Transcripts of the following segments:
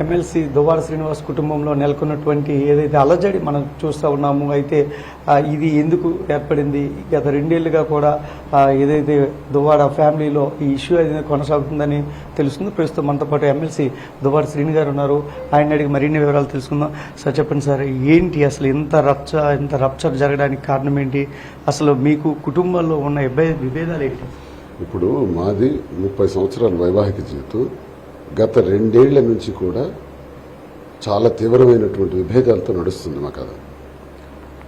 MLC Duvvada Srinivas కుటుంబంలో నెలకొన్నటువంటి ఏదైతే అలజడి మనం చూస్తూ ఉన్నాము అయితే ఇది ఎందుకు ఏర్పడింది? గత రెండేళ్ళుగా కూడా ఏదైతే దువ్వాడ ఫ్యామిలీలో ఈ ఇష్యూ అనేది కొనసాగుతుందని తెలుస్తుంది. ప్రస్తుతం మనతో పాటు ఎమ్మెల్సీ దువ్వాడ శ్రీని గారు ఉన్నారు. ఆయన అడిగి మరిన్ని వివరాలు తెలుసుకుందాం. సార్ చెప్పండి సార్ ఏంటి అసలు ఇంత రప్చ ఇంత రప్చర్ జరగడానికి కారణం ఏంటి? అసలు మీకు కుటుంబంలో ఉన్న ఇబ్బ- విభేదాలు ఏంటి? ఇప్పుడు మాది ముప్పై సంవత్సరాల వైవాహిక జీవితం. గత రెండేళ్ళ నుంచి కూడా చాలా తీవ్రమైనటువంటి విభేదాలతో నడుస్తుంది మా కథ.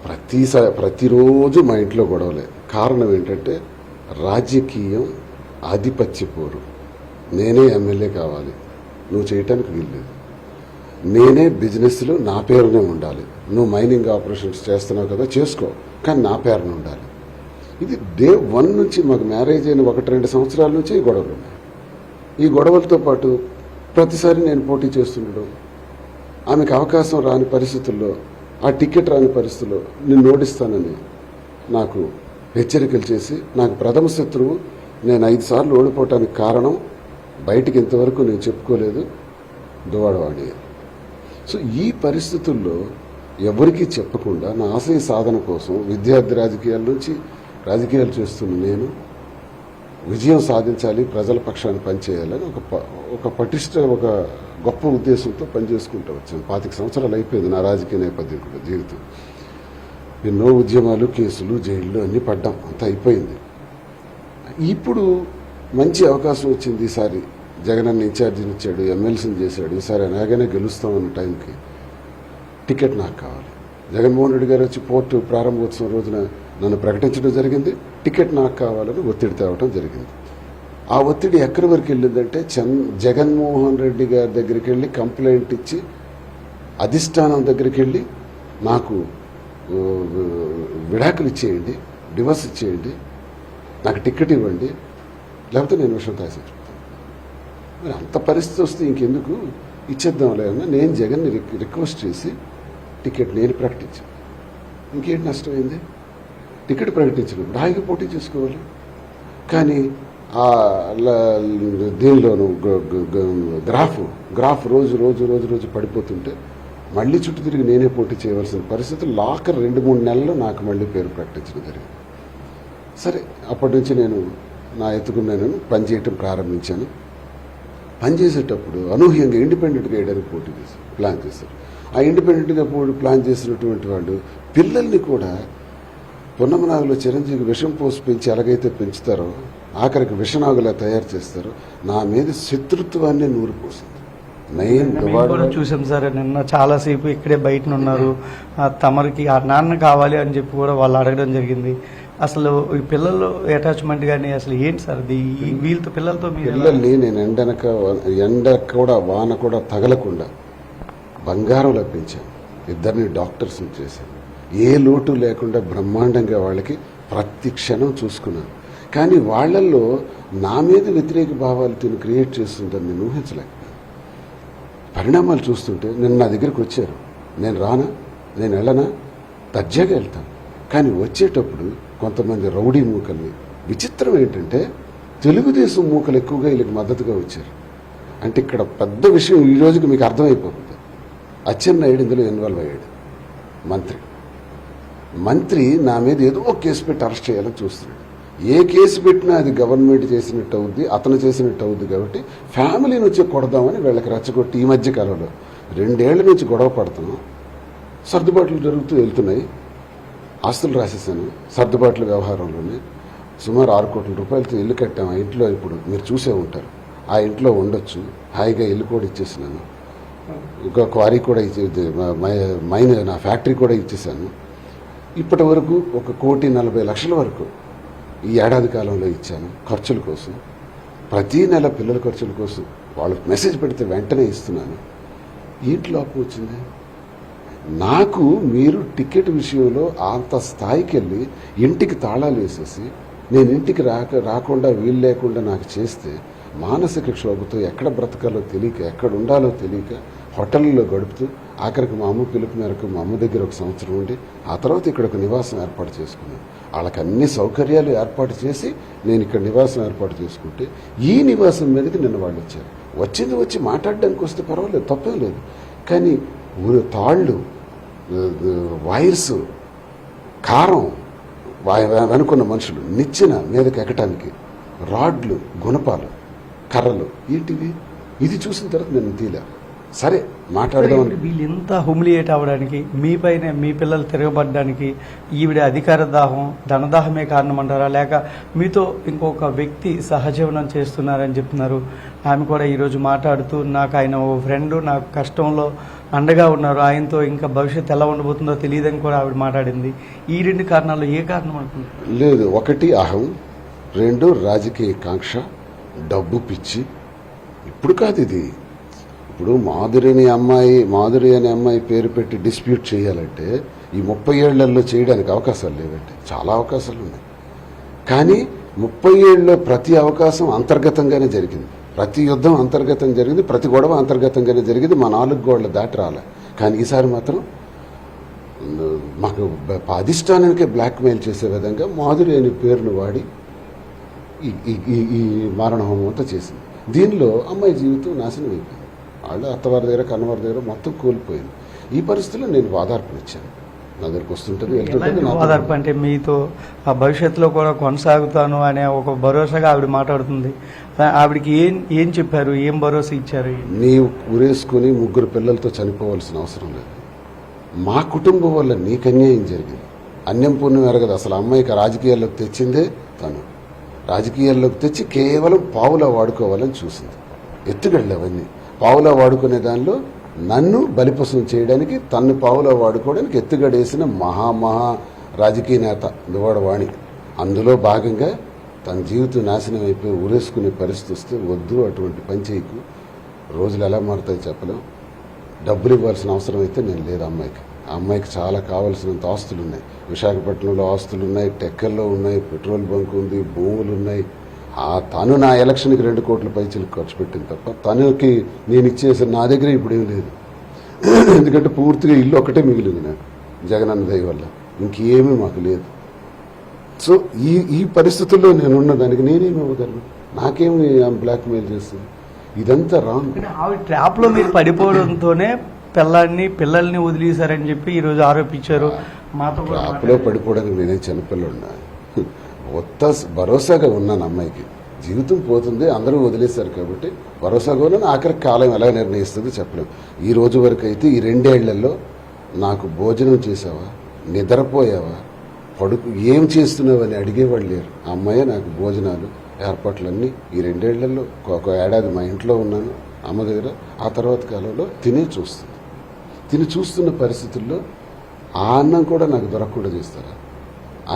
ప్రతిసారి ప్రతిరోజు మా ఇంట్లో గొడవలే. కారణం ఏంటంటే రాజకీయం ఆధిపత్య పోరు నేనే ఎమ్మెల్యే కావాలి. నువ్వు చేయటానికి వీల్లేదు. నేనే బిజినెస్లో నా పేరునే ఉండాలి. నువ్వు మైనింగ్ ఆపరేషన్స్ చేస్తున్నావు కదా చేసుకో. కానీ నా పేరున ఉండాలి. ఇది డే వన్ నుంచి మాకు మ్యారేజ్ అయిన ఒకటి రెండు సంవత్సరాల నుంచి గొడవలు. ఈ గొడవలతో పాటు ప్రతిసారి నేను పోటీ చేస్తుండడం ఆమెకు అవకాశం రాని పరిస్థితుల్లో ఆ టికెట్ రాని పరిస్థితుల్లో నిన్ను ఓడిస్తానని నాకు హెచ్చరికలు చేసి నాకు ప్రథమ శత్రువు నేను ఐదు సార్లు ఓడిపోవటానికి కారణం బయటికి ఇంతవరకు నేను చెప్పుకోలేదు. దువాడవాడి. సో ఈ పరిస్థితుల్లో ఎవరికీ చెప్పకుండా నా ఆశయ సాధన కోసం విద్యార్థి రాజకీయాల నుంచి రాజకీయాలు చేస్తున్న నేను విజయం సాధించాలి ప్రజల పక్షాన్ని పనిచేయాలని ఒక ప- ఒక పటిష్ట ఒక గొప్ప ఉద్దేశంతో పనిచేసుకుంటూ వచ్చాను. పాతిక సంవత్సరాలు అయిపోయింది నా రాజకీయ నేపథ్యం కూడా జీవితం. ఎన్నో ఉద్యమాలు కేసులు జైళ్ళు అన్నీ పడ్డాం. అంతా అయిపోయింది. ఇప్పుడు మంచి అవకాశం వచ్చింది ఈసారి. జగన్ అన్న ఇన్ఛార్జిని ఇచ్చాడు ఎమ్మెల్సీని చేశాడు. ఈసారి ఎలాగైనా గెలుస్తామన్న టైంకి టికెట్ నాకు కావాలి. జగన్మోహన్ రెడ్డి గారు వచ్చి పోర్టు ప్రారంభోత్సవం రోజున నన్ను ప్రకటించడం జరిగింది. టికెట్ నాకు కావాలని ఒత్తిడి తేవటం జరిగింది. ఆ ఒత్తిడి ఎక్కడి వరకు వెళ్ళిందంటే చంద్ జగన్మోహన్ రెడ్డి గారి దగ్గరికి వెళ్ళి కంప్లైంట్ ఇచ్చి అధిష్టానం దగ్గరికి వెళ్ళి నాకు విడాకులు ఇచ్చేయండి డివర్స్ ఇచ్చేయండి నాకు టికెట్ ఇవ్వండి లేకపోతే నేను విషయం తాసి మరి అంత పరిస్థితి వస్తే ఇంకెందుకు? ఇచ్చేద్దాంలే అన్న నేను జగన్ని రిక్వెస్ట్ చేసి టికెట్ నేను ప్రకటించాను. ఇంకేంటి నష్టమైంది? టికెట్ ప్రకటించినప్పుడు హాయిగా పోటీ చేసుకోవాలి. కానీ ఆ ల- దీనిలోను గ్రాఫ్ గ్రాఫ్ రోజు రోజు రోజు రోజు పడిపోతుంటే మళ్ళీ చుట్టూ తిరిగి నేనే పోటీ చేయవలసిన పరిస్థితి లాకర్ రెండు మూడు నెలల్లో నాకు మళ్ళీ పేరు ప్రకటించడం జరిగింది. సరే అప్పటి నుంచి నేను నా ఎత్తుకున్నాను పనిచేయటం ప్రారంభించాను. పనిచేసేటప్పుడు అనూహ్యంగా ఇండిపెండెంట్గా వేయడానికి పోటీ చేశారు ప్లాన్ చేశారు. ఆ ఇండిపెండెంట్గా పోటీ ప్లాన్ చేసినటువంటి వాళ్ళు పిల్లల్ని కూడా పొన్నమనాగులో చిరంజీవి విషం పోసి పెంచి ఎలాగైతే పెంచుతారో ఆఖరికి విషనాగులా తయారు చేస్తారో నా మీద శత్రుత్వాన్ని మేము కూడా చూసాం సార్ నిన్న చాలాసేపు ఇక్కడే బయట ఉన్నారు. ఆ, తమరికి ఆ నాన్న కావాలి అని చెప్పి కూడా వాళ్ళు అడగడం జరిగింది. అసలు ఈ పిల్లలు అటాచ్మెంట్ కానీ అసలు ఏంటి సార్ వీళ్ళతో పిల్లలతో పిల్లల్ని నేను ఎండనక ఎండ కూడా వాన కూడా తగలకుండా బంగారం లభించాను ఇద్దరిని డాక్టర్స్ చేశాను. ఏ లోటు లేకుండా బ్రహ్మాండంగా వాళ్ళకి ప్రతి క్షణం చూసుకున్నాను. కానీ వాళ్ళల్లో నా మీద వ్యతిరేక భావాలు తిను క్రియేట్ చేస్తుందని నేను ఊహించలేకపోయాను పరిణామాలు చూస్తుంటే నేను నా దగ్గరికి వచ్చారు. నేను రానా? నేను వెళ్ళనా? దర్జాగా వెళ్తాను. కానీ వచ్చేటప్పుడు కొంతమంది రౌడీ మూకల్ని విచిత్రం ఏంటంటే తెలుగుదేశం మూకలు ఎక్కువగా వీళ్ళకి మద్దతుగా వచ్చారు. అంటే ఇక్కడ పెద్ద విషయం ఈ రోజుకి మీకు అర్థమైపోతుంది. అచ్చెన్నాయుడు ఇందులో ఇన్వాల్వ్ అయ్యాడు. మంత్రి. మంత్రి నా మీద ఏదో ఒక కేసు పెట్టి అరెస్ట్ చేయాలని చూస్తున్నాడు. ఏ కేసు పెట్టినా అది గవర్నమెంట్ చేసినట్టు అవుద్ది అతను చేసినట్టు అవుద్ది కాబట్టి ఫ్యామిలీని వచ్చి కొడదామని వీళ్ళకి రెచ్చగొట్టి ఈ మధ్య కాలంలో. రెండేళ్ళ నుంచి గొడవ పడుతున్నాం. సర్దుబాట్లు జరుగుతూ వెళ్తున్నాయి. ఆస్తులు రాసేసాను సర్దుబాట్ల వ్యవహారంలోనే. సుమారు ఆరు కోట్ల రూపాయలతో ఇల్లు కట్టాము ఆ ఇంట్లో ఇప్పుడు మీరు చూసే ఉంటారు. ఆ ఇంట్లో ఉండొచ్చు. హాయిగా ఇల్లు కూడా ఇచ్చేసినాను. ఇంకా క్వారీ కూడా ఇచ్చే మైన నా ఫ్యాక్టరీ కూడా ఇచ్చేసాను. ఇప్పటి వరకు ఒక కోటి నలభై లక్షల వరకు ఈ ఏడాది కాలంలో ఇచ్చాను ఖర్చుల కోసం. ప్రతీ నెల పిల్లల ఖర్చుల కోసం వాళ్ళకి మెసేజ్ పెడితే వెంటనే ఇస్తున్నాను. ఏంటి లోపం వచ్చింది? నాకు మీరు టికెట్ విషయంలో అంత స్థాయికి వెళ్ళి ఇంటికి తాళాలు వేసేసి నేను ఇంటికి రాక రాకుండా వీలు లేకుండా నాకు చేస్తే మానసిక క్షోభతో ఎక్కడ బ్రతకాలో తెలియక ఎక్కడ ఉండాలో తెలియక హోటల్లో గడుపుతూ ఆఖరికి మా అమ్మ పిలుపు మేరకు మా అమ్మ దగ్గర ఒక సంవత్సరం ఉండి ఆ తర్వాత ఇక్కడ ఒక నివాసం ఏర్పాటు చేసుకున్నాను వాళ్ళకి అన్ని సౌకర్యాలు ఏర్పాటు చేసి నేను ఇక్కడ నివాసం ఏర్పాటు చేసుకుంటే ఈ నివాసం మీదకి నిన్న వాళ్ళు వచ్చారు. వచ్చింది వచ్చి మాట్లాడడానికి వస్తే పర్వాలేదు తప్పేం లేదు. కానీ ఊరు తాళ్ళు వైర్స్ కారం అనుకున్న వెనుకున్న మనుషులు నిచ్చెన మీదకి ఎక్కటానికి రాడ్లు గుణపాలు కర్రలు ఏంటివి? ఇది చూసిన తర్వాత నేను తీలే. సరే మాట్లాడదాం వీళ్ళు ఎంత హుమిలియేట్ అవ్వడానికి మీపైనే మీ పిల్లలు తిరగబడడానికి ఈవిడ అధికార దాహం ధనదాహమే కారణం అంటారా లేక మీతో ఇంకొక వ్యక్తి సహజీవనం చేస్తున్నారని చెప్తున్నారు. ఆమె కూడా ఈరోజు మాట్లాడుతూ నాకు ఆయన ఓ ఫ్రెండ్ నాకు కష్టంలో అండగా ఉన్నారు. ఆయనతో ఇంకా భవిష్యత్తు ఎలా ఉండబోతుందో తెలియదని కూడా ఆవిడ మాట్లాడింది. ఈ రెండు కారణాలు ఏ కారణం అంటున్నారు లేదు ఒకటి అహం రెండు రాజకీయ కాంక్ష డబ్బు పిచ్చి. ఇప్పుడు కాదు ఇది. ఇప్పుడు మాధురిని అమ్మాయి మాధురి అనే అమ్మాయి పేరు పెట్టి డిస్ప్యూట్ చేయాలంటే ఈ ముప్పై ఏళ్ళలో చేయడానికి అవకాశాలు లేవండి. చాలా అవకాశాలు ఉన్నాయి. కానీ ముప్పై ఏళ్ళలో ప్రతి అవకాశం అంతర్గతంగానే జరిగింది. ప్రతి యుద్ధం అంతర్గతం జరిగింది. ప్రతి గొడవ అంతర్గతంగానే జరిగింది. మా నాలుగు గోడలు దాటి రాలే. కానీ ఈసారి మాత్రం మాకు అధిష్టానానికే బ్లాక్మెయిల్ చేసే విధంగా మాధురి అనే పేరును వాడి ఈ ఈ- ఈ- ఈ మారణ హోమం అంతా చేసింది. దీనిలో అమ్మాయి జీవితం నాశనం అయిపోయింది. వాళ్ళు అత్తవారి దగ్గర కన్నవారి దగ్గర మొత్తం కోల్పోయింది. ఈ పరిస్థితిలో నేను వాదార్పనిచ్చాను నా దగ్గరకు వస్తుంటుంది వెళ్తుంటుంది ఓదార్పు అంటే మీతో ఆ భవిష్యత్తులో కూడా కొనసాగుతాను అనే ఒక భరోసాగా ఆవిడ మాట్లాడుతుంది. ఆవిడకి ఏం ఏం చెప్పారు ఏం భరోసా ఇచ్చారు? నీవు ఉరేసుకుని ముగ్గురు పిల్లలతో చనిపోవాల్సిన అవసరం లేదు. మా కుటుంబం వల్ల నీకు అన్యాయం జరిగింది. అన్యం పుణ్యం ఎరగదు. అసలు అమ్మాయికి రాజకీయాల్లోకి తెచ్చిందే తను. రాజకీయాల్లోకి తెచ్చి కేవలం పావులా వాడుకోవాలని చూసింది. ఎత్తుగడలు అవన్నీ. పావులా వాడుకునే దానిలో నన్ను బలిపసం చేయడానికి తన్ను పావులా వాడుకోవడానికి ఎత్తుగడేసిన మహామహా రాజకీయ నేత దువాడవాణి అందులో భాగంగా తన జీవితం నాశనం అయిపోయి ఊరేసుకునే పరిస్థితి వస్తే వద్దు అటువంటి పని చేయకు. రోజులు ఎలా మారుతాయి చెప్పలేం. డబ్బులు ఇవ్వాల్సిన అవసరం అయితే నేను లేదు అమ్మాయికి. ఆ అమ్మాయికి చాలా కావాల్సినంత ఆస్తులు ఉన్నాయి విశాఖపట్నంలో ఆస్తులు ఉన్నాయి టెక్కల్లో ఉన్నాయి పెట్రోల్ బంక్ ఉంది భూములు ఉన్నాయి ఆ తను నా ఎలక్షన్కి రెండు కోట్ల పైచలు ఖర్చు పెట్టింది తప్ప తనకి నేను ఇచ్చేసిన నా దగ్గర ఇప్పుడు ఏం లేదు. ఎందుకంటే పూర్తిగా ఇల్లు ఒకటే మిగిలింది నాకు జగనన్న దయ వల్ల. ఇంకేమీ మాకు లేదు. సో ఈ ఈ పరిస్థితుల్లో నేనున్న దానికి నేనేమి ఇవ్వగలను? నాకేమి బ్లాక్మెయిల్ చేస్తుంది? ఇదంతా రాంగ్ కానీ ఆవిడ ట్రాప్లో మీరు పడిపోవడంతోనే పిల్లాన్ని పిల్లల్ని వదిలేశారని చెప్పి ఈ రోజు ఆరోపించారు. మాతో ట్రాప్లో. పడిపోవడానికి నేనే చిన్నపిల్లన్నా కొత్త భరోసాగా ఉన్నాను అమ్మాయికి. జీవితం పోతుంది అందరూ వదిలేశారు కాబట్టి భరోసాగా ఉన్నాను ఆఖరి కాలం ఎలా నిర్ణయిస్తుందో చెప్పలేము ఈ రోజు వరకు అయితే ఈ రెండేళ్ళలో నాకు భోజనం చేసావా? నిద్రపోయావా? పడుకు ఏం చేస్తున్నావని అడిగేవాళ్ళు లేరు. అమ్మాయి అమ్మాయే నాకు భోజనాలు ఏర్పాట్లన్నీ ఈ రెండేళ్ళలో ఒక- ఒక ఏడాది మా ఇంట్లో ఉన్నాను అమ్మ దగ్గర. ఆ తర్వాత కాలంలో తినే చూస్తుంది. తిని చూస్తున్న పరిస్థితుల్లో ఆ అన్నం కూడా నాకు దొరకకుండా చేస్తారా?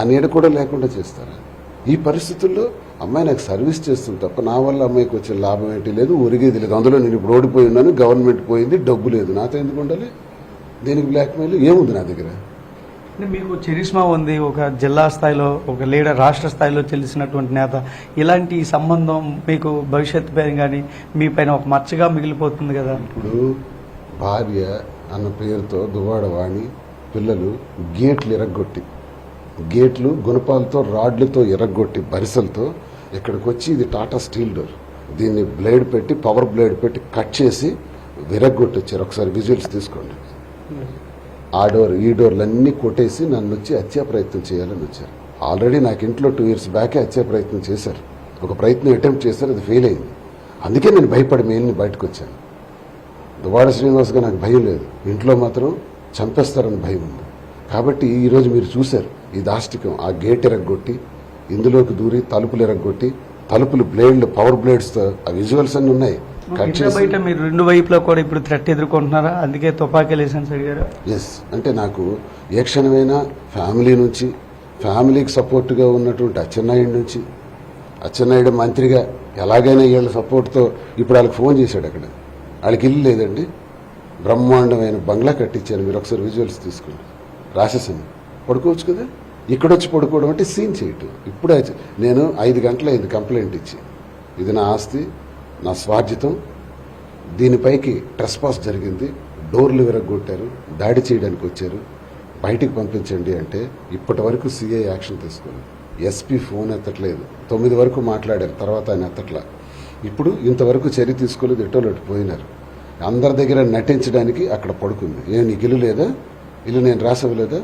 ఆ నీడ కూడా లేకుండా చేస్తారా? ఈ పరిస్థితుల్లో అమ్మాయి నాకు సర్వీస్ చేస్తుంది తప్ప నా వల్ల అమ్మాయికి వచ్చే లాభం ఏంటి లేదు ఒరిగేది లేదు. అందులో నేను ఇప్పుడు ఓడిపోయి ఉన్నాను గవర్నమెంట్ పోయింది డబ్బు లేదు. నాతో ఎందుకు ఉండాలి? దీనికి బ్లాక్మెయిల్ ఏముంది నా దగ్గర? మీకు చరిష్మా ఉంది ఒక జిల్లా స్థాయిలో ఒక లీడర్ రాష్ట్ర స్థాయిలో తెలిసినటువంటి నేత. ఇలాంటి సంబంధం మీకు భవిష్యత్తు పైన కానీ మీ పైన ఒక మచ్చగా మిగిలిపోతుంది కదా. ఇప్పుడు భార్య అన్న పేరుతో దువాడ వాణి పిల్లలు గేట్లు ఎరగొట్టి గేట్లు గుణపాలతో రాడ్లతో ఎరగొట్టి బరిసలతో ఇక్కడికి వచ్చి ఇది టాటా స్టీల్ డోర్. దీన్ని బ్లేడ్ పెట్టి పవర్ బ్లేడ్ పెట్టి కట్ చేసి విరగొట్టి వచ్చారు ఒకసారి విజువల్స్ తీసుకోండి. ఆ డోర్ ఈ డోర్లన్నీ కొట్టేసి నన్ను వచ్చి హత్యా ప్రయత్నం చేయాలని వచ్చారు. ఆల్రెడీ నాకు ఇంట్లో టూ ఇయర్స్ బ్యాకే హత్యా ప్రయత్నం చేశారు. ఒక ప్రయత్నం అటెంప్ట్ చేశారు అది ఫెయిల్ అయింది. అందుకే నేను భయపడి మేల్ని బయటకు వచ్చాను దువాడ శ్రీనివాస్గా నాకు భయం లేదు. ఇంట్లో మాత్రం చంపేస్తారని భయం ఉంది. కాబట్టి ఈరోజు మీరు చూశారు. ఈ దాష్టికం ఆ గేట్ ఎరగొట్టి ఇందులోకి దూరి తలుపులు ఎరగొట్టి తలుపులు బ్లేడ్లు పవర్ బ్లేడ్స్తో ఆ విజువల్స్ అన్ని ఉన్నాయి. బయట మీరు రెండు వైపులా కూడా ఇప్పుడు థ్రెట్ ఎదుర్కొంటున్నారా? అందుకే తుపాకీ లైసెన్స్ అడిగారు ఎస్ అంటే నాకు ఏ క్షణమైనా ఫ్యామిలీ నుంచి ఫ్యామిలీకి సపోర్ట్గా ఉన్నటువంటి అచ్చెన్నాయుడు నుంచి అచ్చెన్నాయుడు మంత్రిగా ఎలాగైనా వీళ్ళ సపోర్ట్తో ఇప్పుడు వాళ్ళకి ఫోన్ చేశాడు అక్కడ. వాళ్ళకి ఇల్లు లేదండి. బ్రహ్మాండమైన బంగ్లా కట్టించారు. మీరు ఒకసారి విజువల్స్ తీసుకోండి. రాసేసాను పడుకోవచ్చు కదా? ఇక్కడ వచ్చి పడుకోవడం అంటే సీన్ చేయటం. ఇప్పుడే నేను ఐదు గంటలైంది కంప్లైంట్ ఇచ్చి. ఇది నా ఆస్తి నా స్వార్జితం. దీనిపైకి ట్రెస్ పాస్ జరిగింది. డోర్లు విరగొట్టారు దాడి చేయడానికి వచ్చారు. బయటికి పంపించండి అంటే ఇప్పటి వరకు సీఐ యాక్షన్ తీసుకోలేదు ఎస్పీ ఫోన్ ఎత్తట్లేదు. తొమ్మిది వరకు మాట్లాడారు తర్వాత ఆయన ఎత్తట్లా. ఇప్పుడు ఇంతవరకు చర్య తీసుకోలేదు ఎటో పోయినారు. అందరి దగ్గర నటించడానికి అక్కడ పడుకుంది. నేను ఇల్లు లేదా? ఇల్లు నేను రాసివ్వలేదా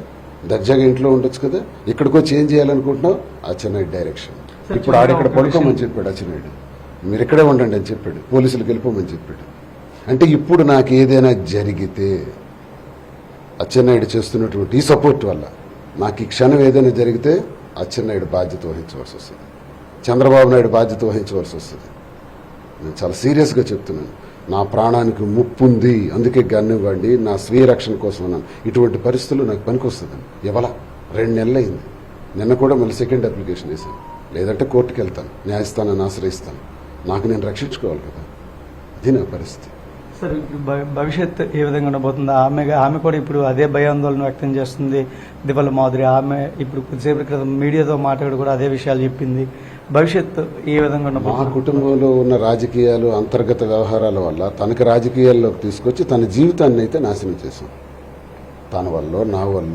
దర్జాగా ఇంట్లో ఉండొచ్చు కదా. ఇక్కడికి ఏం చేయాలనుకుంటున్నావు అచ్చెన్నాయుడు డైరెక్షన్. సార్, ఇప్పుడు ఆడిక్కడ పడుకోమని చెప్పాడు అచ్చెన్నాయుడు మీరు ఇక్కడే ఉండండి అని చెప్పాడు. పోలీసులకు వెళ్ళిపోమని చెప్పాడు. అంటే ఇప్పుడు నాకు ఏదైనా జరిగితే అచ్చెన్నాయుడు చేస్తున్నటువంటి ఈ సపోర్ట్ వల్ల నాకు ఈ క్షణం ఏదైనా జరిగితే అచ్చెన్నాయుడు బాధ్యత వహించవలసి వస్తుంది. చంద్రబాబు నాయుడు బాధ్యత వహించవలసి వస్తుంది. నేను చాలా సీరియస్గా చెప్తున్నాను. నా ప్రాణానికి ముప్పు ఉంది అందుకే గన్నివ్వండి నా స్వీయ రక్షణ కోసం అన్నాను. ఇటువంటి పరిస్థితులు నాకు పనికొస్తుందండి. ఎవల రెండు నెలలు అయింది నిన్న కూడా మళ్ళీ సెకండ్ అప్లికేషన్ వేసాను లేదంటే కోర్టుకు వెళ్తాను. న్యాయస్థానాన్ని ఆశ్రయిస్తాను. నాకు నేను రక్షించుకోవాలి కదా. అది నా పరిస్థితి. సార్ భ- భవిష్యత్ ఏ విధంగా ఉండబోతుంది? ఆమె ఆమె కూడా ఇప్పుడు అదే భయాందోళన వ్యక్తం చేస్తుంది. దివల మాధురి ఆమె ఇప్పుడు కొద్దిసేపటి క్రితం మీడియాతో మాట్లాడి కూడా అదే విషయాలు చెప్పింది. భవిష్యత్ ఏ విధంగా మా ఉండబోతుంది కుటుంబంలో ఉన్న రాజకీయాలు అంతర్గత వ్యవహారాల వల్ల తనకి రాజకీయాల్లోకి తీసుకొచ్చి తన జీవితాన్ని అయితే నాశనం చేశాం. తన వల్ల నా వల్ల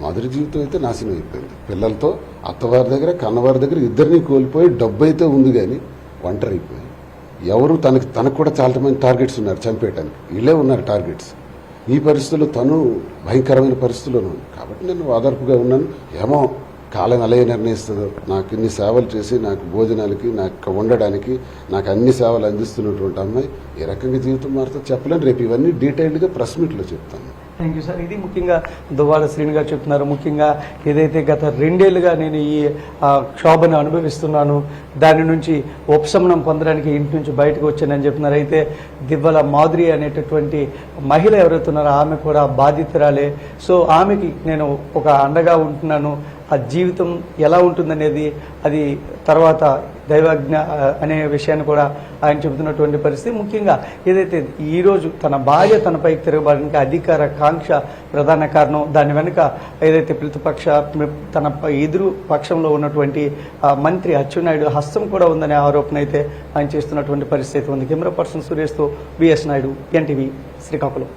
మాధురి జీవితం అయితే నాశనం అయిపోయింది. పిల్లలతో అత్తవారి దగ్గర కన్నవారి దగ్గర ఇద్దరిని కోల్పోయి డబ్బు అయితే ఉంది కానీ ఒంటరి అయిపోయి. ఎవరు తనకి తనకు కూడా చాలా మంది టార్గెట్స్ ఉన్నారు చంపేయటానికి. వీళ్ళే ఉన్నారు టార్గెట్స్ ఈ పరిస్థితుల్లో తను భయంకరమైన పరిస్థితుల్లో కాబట్టి నేను ఆధారపుగా ఉన్నాను. ఏమో కాలం ఎలా నిర్ణయిస్తుందో నాకు ఇన్ని సేవలు చేసి నాకు భోజనాలకి నాకు ఉండడానికి నాకు అన్ని సేవలు అందిస్తున్నటువంటి అమ్మాయి ఏ రకంగా జీవితం మారుతుందో చెప్పలేను. రేపు ఇవన్నీ డీటెయిల్డ్గా ప్రెస్ మీట్లో చెప్తాను. థ్యాంక్ యూ సార్ ఇది ముఖ్యంగా దువ్వాడ శ్రీని గారు చెప్తున్నారు. ముఖ్యంగా ఏదైతే గత రెండేళ్ళుగా నేను ఈ ఆ, క్షోభను అనుభవిస్తున్నాను దాని నుంచి ఉపశమనం పొందడానికి ఇంటి నుంచి బయటకు వచ్చానని చెప్తున్నారు. అయితే దివ్వల మాధురి అనేటటువంటి మహిళ ఎవరైతున్నారో ఆమె కూడా బాధితురాలే. సో ఆమెకి నేను ఒక అండగా ఉంటున్నాను. ఆ జీవితం ఎలా ఉంటుందనేది అది తర్వాత దైవజ్ఞ అనే విషయాన్ని కూడా ఆయన చెబుతున్నటువంటి పరిస్థితి ముఖ్యంగా ఏదైతే ఈరోజు తన భార్య తనపై తిరగబడడానికి అధికార కాంక్ష ప్రధాన కారణం దాని వెనుక ఏదైతే ప్రతిపక్ష తన ఎదురు పక్షంలో ఉన్నటువంటి మంత్రి అచ్చెన్నాయుడు హస్తం కూడా ఉందనే ఆరోపణ అయితే ఆయన చేస్తున్నటువంటి పరిస్థితి ఉంది. కెమెరా పర్సన్ సురేష్తో విఎస్ నాయుడు ఎన్టీవీ శ్రీకాకుళం.